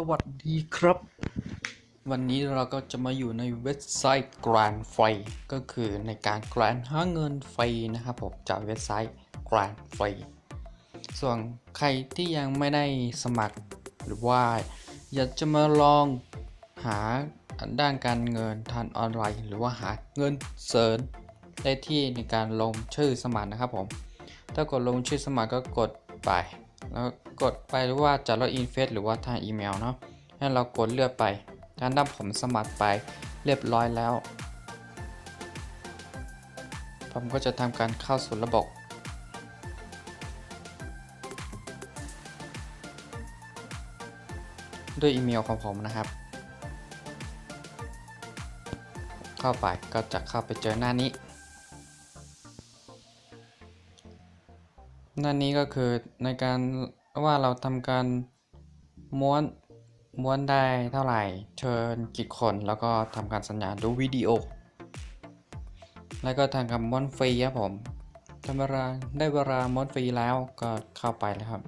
สวัสดีครับ วันนี้เราก็จะมาอยู่ในเว็บไซต์ Grand f r e ก็คือในการแกรนหาเงินไฟนะครับผมจากเว็บไซต์ Grand f r e ส่วนใครที่ยังไม่ได้สมัครหรือว่าอยากจะมาลองหาด้านการเงินทางออนไลน์ หรือว่าหาเงินเสริมได้ที่ในการลงชื่อสมัครนะครับผมถ้ากดลงชื่อสมัครก็กดไป แล้วกดไปหรือว่าจะล็อกอินเฟซหรือว่าทางอีเมลเนาะให้เรากดเลือกไปด้านด้านผมสมัครไปเรียบร้อยแล้ว ผมก็จะทำการเข้าสู่ระบบด้วยอีเมลของผมนะครับ เข้าไปก็จะเข้าไปเจอหน้านี้ หน้านี้ก็คือในการว่าเราทำการม้วนม้วนได้เท่าไหร่เชิญกี่คนแล้วก็ทำการสัญญาดูวิดีโอ แล้วก็ทำการม้วนฟรีครับผมทำเวลาได้เวลาม้วนฟรีแล้วก็เข้าไปแล้วครับ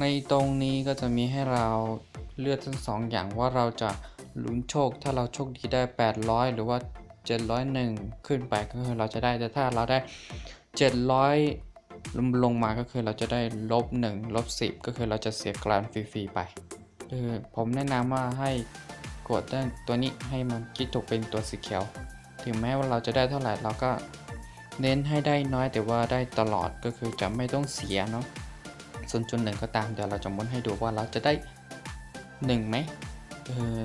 ในตรงนี้ก็จะมีให้เราเลือกทั้งสองอย่างว่าเราจะลุ้นโชค ถ้าเราโชคดีได้ 800 หรือว่า 701 ขึ้นไปก็คือเราจะได้แต่ถ้าเราได้ 700 ลงลงมาก็คือเราจะได้ลบ1ลบ10 ก็คือเราจะเสียกลานฟรีๆไปคือผมแนะนำว่าให้กดตัวนี้ให้มันคิดถูกเป็นตัวสีเขียว ถึงแม้ว่าเราจะได้เท่าไหร่เราก็เน้นให้ได้น้อยแต่ว่าได้ตลอดก็คือจะไม่ต้องเสียเนาะส่วนจุดหนึ่งก็ตามเดี๋ยวเราจะม้วนให้ดูว่าเราจะได้1ไหมเออ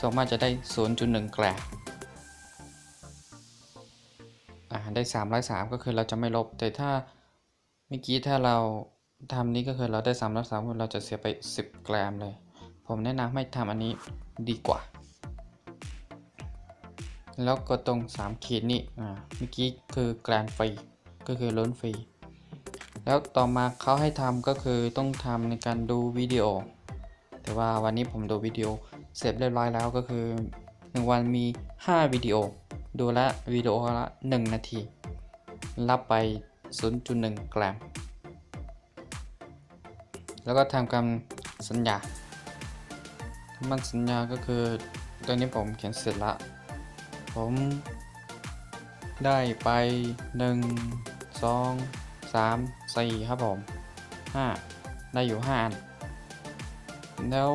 สมมติจะได้ 0.1แกล ได้ 303 ก็คือเราจะไม่ลบ แต่ถ้าเมื่อกี้ถ้าเราทำนี้ก็คือเราได้303คือเราจะเสียไป 10แกรมเลย ผมแนะนำให้ทำอันนี้ดีกว่า แล้วก็ตรง 3 ขีดนี่อ่าเมื่อกี้คือแกรนฟรีก็คือล้นฟรีแล้วต่อมาเขาให้ทำก็คือต้องทำในการดูวิดีโอ แต่ว่าวันนี้ผมดูวิดีโอเสร็จเรียบร้อยแล้วก็คือ 1 วันมี 5 วิดีโอ ดูละวิดีโอละ 1 นาที รับไป 0.1 กรัม แล้วก็ทำคำสัญญามันสัญญาก็คือตัวนี้ผมเขียนเสร็จละ ผมได้ไป 1 2 3 4 ครับผม 5 ได้อยู่ 5 อัน แล้ว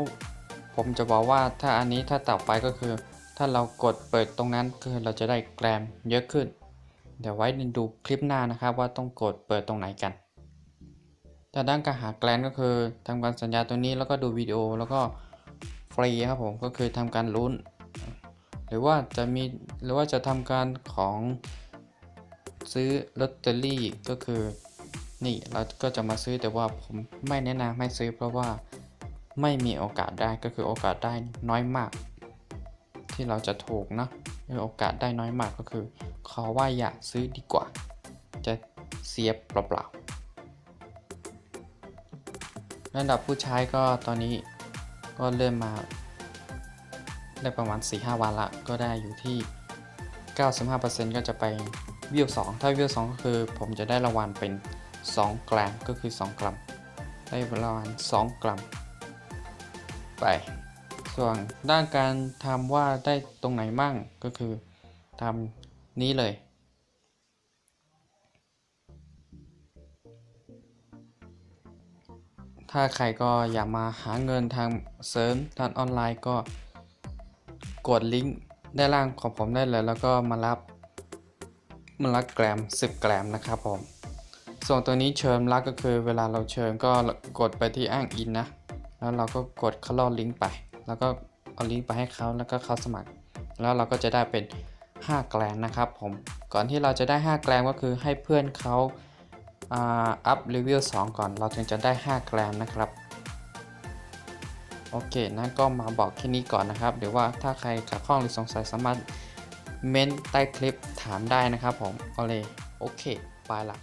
ผมจะบอกว่าถ้าอันนี้ถ้าต่อไปก็คือ ถ้าเรากดเปิดตรงนั้นคือเราจะได้แกรมเยอะขึ้น เดี๋ยวไว้ดูคลิปหน้านะครับว่าต้องกดเปิดตรงไหนกันแต่ด้านการหาแกรนก็คือทำการสัญญาตัวนี้แล้วก็ดูวิดีโอแล้วก็ฟรีครับผมก็คือทำการลุ้น หรือว่าจะมีหรือว่าจะทำการของซื้อลอตเตอรี่ก็คือนี่เราก็จะมาซื้อแต่ว่าผมไม่แนะนำให้ซื้อเพราะว่าไม่มีโอกาสได้ก็คือโอกาสได้น้อยมาก ที่เราจะถูกนะโอกาสได้น้อยมากก็คือ ขอว่าอย่าซื้อดีกว่า จะเสียเปล่าๆระดับผู้ใช้ก็ตอนนี้ก็เริ่มมาได้ประมาณ 4-5 วันละ ก็ได้อยู่ที่ 95%ก็จะไปวิว2ถ้าวิว2ก็คือผมจะได้รางวัลเป็น 2 กรัมก็คือ 2 กรัม ได้รางวัล2กรัม ไป ส่วนด้านการทำว่าได้ตรงไหนมั่งก็คือทำนี้เลย ถ้าใครก็อยากมาหาเงินทางเสริมทางออนไลน์ก็กดลิงก์ด้านล่างของผมได้เลยแล้วก็มารับมารับแกรม 10 แกรมนะครับผม ส่วนตัวนี้เชิญรักก็คือเวลาเราเชิญก็กดไปที่อ้างอินนะ แล้วเราก็กดเข้าล่อลิงก์ไป แล้วก็เอาลิงก์ไปให้เขาแล้วก็เขาสมัคร แล้วเราก็จะได้เป็น 5 แกรมนะครับผมก่อนที่เราจะได้ 5 แกรมก็คือให้เพื่อนเขาอัพเลเว2ก่อน เราถึงจะได้ 5 แกรมนะครับโอเคนั่นก็มาบอกแค่นี้ก่อนนะครับหรือว่าถ้าใครขัดข้องหรือสงสัยสามารถเม้นใต้คลิปถามได้นะครับผมเอาเลยโอเค ไปละ